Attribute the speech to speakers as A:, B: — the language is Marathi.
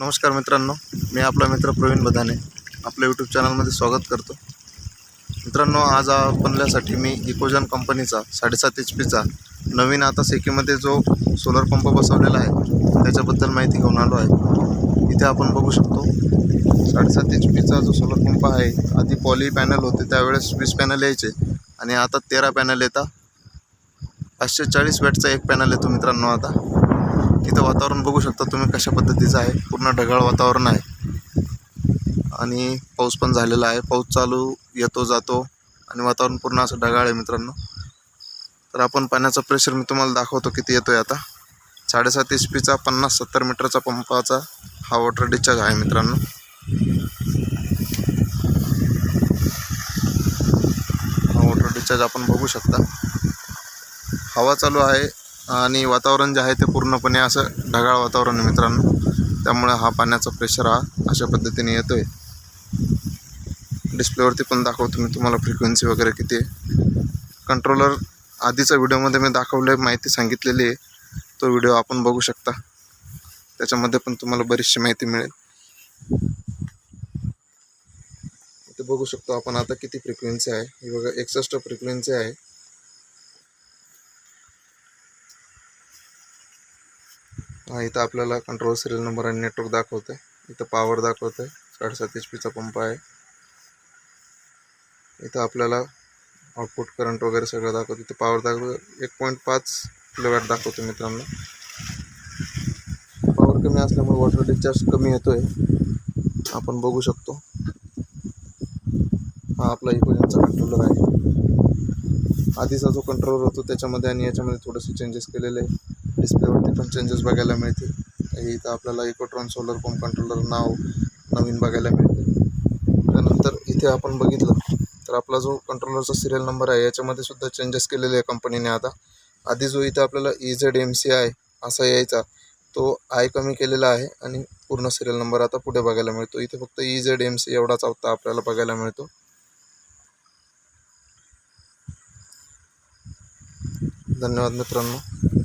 A: नमस्कार मित्रांनो मी आपला मित्र प्रवीण बधाने आपल्या यूट्यूब चॅनलमध्ये स्वागत करतो. मित्रांनो आज आपल्यासाठी मी इकोजन कंपनीचा साडेसात एच पीचा नवीन आता सेकीमध्ये जो सोलर पंप बसवलेला आहे त्याच्याबद्दल माहिती घेऊन आलो आहे. इथे आपण बघू शकतो साडेसात एच पीचा जो सोलर पंप आहे आधी पॉली पॅनल होते त्यावेळेस वीस पॅनल यायचे आणि आता तेरा पॅनल येतात पाचशे चाळीस वॅटचा एक पॅनल येतो मित्रांनो आता. तिथं वातावरण बघू शकता तुम्ही कशा पद्धतीचं आहे. पूर्ण ढगाळ वातावरण आहे. आणि पाऊस पण झालेला आहे. पाऊस चालू येतो जातो आणि वातावरण पूर्ण असं ढगाळ आहे मित्रांनो. तर आपण पाण्याचा प्रेशर मी तुम्हाला दाखवतो किती येतो आहे आता. साडेसात एच पीचा पन्नास सत्तर मीटरचा पंपाचा हा वॉटर डिस्चार्ज आहे मित्रांनो. हा वॉटर डिस्चार्ज आपण बघू शकता. हवा चालू आहे. आणि वातावरण जे आहे ते पूर्णपणे असं ढगाळ वातावरण आहे मित्रांनो. त्यामुळे हा पाण्याचा प्रेशर हा अशा पद्धतीने येतो आहे डिस्प्लेवरती पण दाखवतो मी तुम्हाला फ्रिक्वेन्सी वगैरे किती आहे. कंट्रोलर आधीचा व्हिडिओमध्ये मी दाखवलं माहिती सांगितलेली आहे. तो व्हिडिओ आपण बघू शकता. त्याच्यामध्ये पण तुम्हाला बरीचशी माहिती मिळेल. ते बघू शकतो आपण आता किती फ्रिक्वेन्सी आहे. ही बघा एकसष्ट फ्रिक्वेन्सी आहे. हा इथं आपल्याला कंट्रोल सिरियल नंबर आणि नेटवर्क दाखवतं आहे इथं पॉवर दाखवतं आहे साडेसात एच पीचा पंप आहे. इथं आपल्याला आउटपुट करंट वगैरे सगळं दाखवतं इथं पॉवर दाखवतो एक पॉईंट पाच किलोवॅट दाखवतो मित्रांनो. पॉवर कमी असल्यामुळे वॉटर डिस्चार्ज कमी येतो आहे आपण बघू शकतो. हा आपला इकोजनचा कंट्रोलर आहे. आधीचा जो कंट्रोलर होतो त्याच्यामध्ये आणि याच्यामध्ये थोडेसे चेंजेस केलेले आहे. डिस्प्लेवरती पण चेंजेस बघायला मिळतील. हे इथं आपल्याला इकोट्रॉन सोलर पंप कंट्रोलर नाव नवीन बघायला मिळते. त्यानंतर इथे आपण बघितलं तर आपला जो कंट्रोलरचा सिरियल नंबर आहे याच्यामध्ये सुद्धा चेंजेस केलेले आहे कंपनीने आता. आधी जो इथं आपल्याला E Z M C I असा यायचा तो आय कमी केलेला आहे आणि पूर्ण सिरियल नंबर आता पुढे बघायला मिळतो. इथे फक्त ई झेड एम सी एवढाच आता आपल्याला बघायला मिळतो. धन्यवाद मित्रांनो.